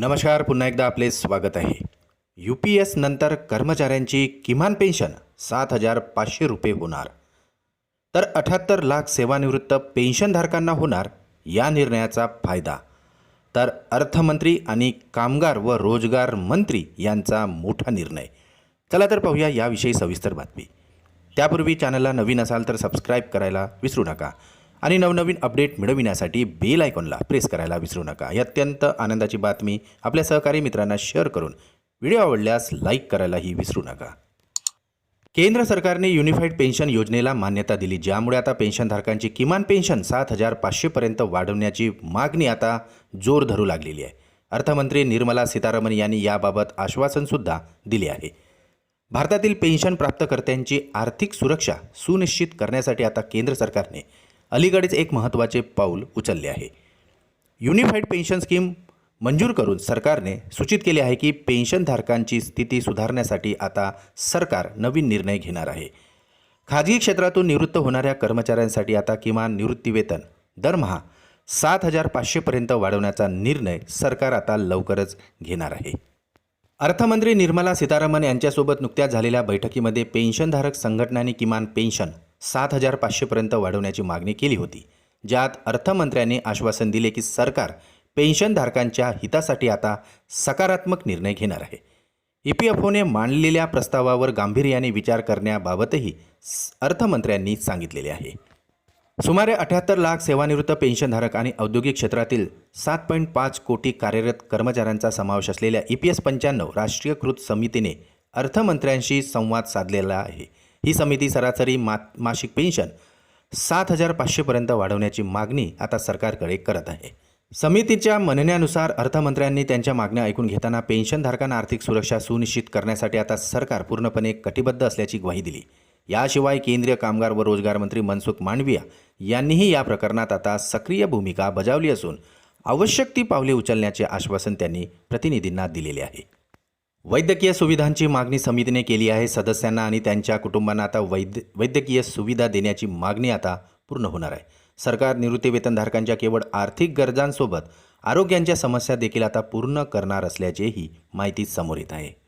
नमस्कार पुन्हा एकदा आपले स्वागत आहे. यू पी एस नंतर कर्मचाऱ्यांची किमान पेन्शन सात हजार पाचशे रुपये होणार. तर अठ्याहत्तर लाख सेवानिवृत्त पेन्शनधारकांना होणार या निर्णयाचा फायदा. तर अर्थमंत्री आणि कामगार व रोजगार मंत्री यांचा मोठा निर्णय. चला तर पाहूया याविषयी सविस्तर बातमी. त्यापूर्वी चॅनलला नवीन असाल तर सबस्क्राईब करायला विसरू नका. आणि नवनवीन अपडेट मिळविण्यासाठी बेल आयकॉनला प्रेस करायला विसरू नका. ही अत्यंत आनंदाची बातमी आपल्या सहकारी मित्रांना शेअर करून व्हिडिओ आवडल्यास लाईक करायलाही विसरू नका. केंद्र सरकारने युनिफाईड पेन्शन योजनेला मान्यता दिली ज्यामुळे आता पेन्शनधारकांची किमान पेन्शन सात हजार पाचशेपर्यंत वाढवण्याची मागणी आता जोर धरू लागलेली आहे. अर्थमंत्री निर्मला सीतारामन यांनी याबाबत आश्वासनसुद्धा दिले आहे. भारतातील पेन्शन प्राप्तकर्त्यांची आर्थिक सुरक्षा सुनिश्चित करण्यासाठी आता केंद्र सरकारने अलीकडेच एक महत्त्वाचे पाऊल उचलले आहे. युनिफाईड पेन्शन स्कीम मंजूर करून सरकारने सूचित केले आहे की पेन्शनधारकांची स्थिती सुधारण्यासाठी आता सरकार नवीन निर्णय घेणार आहे. खाजगी क्षेत्रातून निवृत्त होणाऱ्या कर्मचाऱ्यांसाठी आता किमान निवृत्तीवेतन दरमहा सात हजार पाचशेपर्यंत वाढवण्याचा निर्णय सरकार आता लवकरच घेणार आहे. अर्थमंत्री निर्मला सीतारामन यांच्यासोबत नुकत्याच झालेल्या बैठकीमध्ये पेन्शनधारक संघटनांनी किमान पेन्शन सात हजार पाचशेपर्यंत वाढवण्याची मागणी केली होती ज्यात अर्थमंत्र्यांनी आश्वासन दिले की सरकार पेन्शनधारकांच्या हितासाठी आता सकारात्मक निर्णय घेणार आहे. ई पी एफ ओने मांडलेल्या प्रस्तावावर गांभीर्याने विचार करण्याबाबतही अर्थमंत्र्यांनी सांगितलेले आहे. सुमारे अठ्याहत्तर लाख सेवानिवृत्त पेन्शनधारक आणि औद्योगिक क्षेत्रातील सात पॉईंट पाच कोटी कार्यरत कर्मचाऱ्यांचा समावेश असलेल्या ई पी एस पंच्याण्णव राष्ट्रीयकृत समितीने अर्थमंत्र्यांशी संवाद साधलेला आहे. ही समिती सरासरी मा मासिक पेन्शन सात हजार पाचशेपर्यंत वाढवण्याची मागणी आता सरकारकडे करत आहे. समितीच्या म्हणण्यानुसार अर्थमंत्र्यांनी त्यांच्या मागण्या ऐकून घेताना पेन्शनधारकांना आर्थिक सुरक्षा सुनिश्चित करण्यासाठी आता सरकार पूर्णपणे कटिबद्ध असल्याची ग्वाही दिली. याशिवाय केंद्रीय कामगार व रोजगार मंत्री मनसुख मांडविया यांनीही या प्रकरणात आता सक्रिय भूमिका बजावली असून आवश्यक ती पावले उचलण्याचे आश्वासन त्यांनी प्रतिनिधींना दिलेले आहे. वैद्यकीय सुविधांची मागणी समितीने केली आहे. सदस्यांना आणि त्यांच्या कुटुंबांना आता वैद्य वैद्यकीय सुविधा देण्याची मागणी आता पूर्ण होणार आहे. सरकार निवृत्तीवेतनधारकांच्या केवळ आर्थिक गरजांसोबत आरोग्यांच्या समस्या देखील आता पूर्ण करणार असल्याचीही माहिती समोर येत आहे.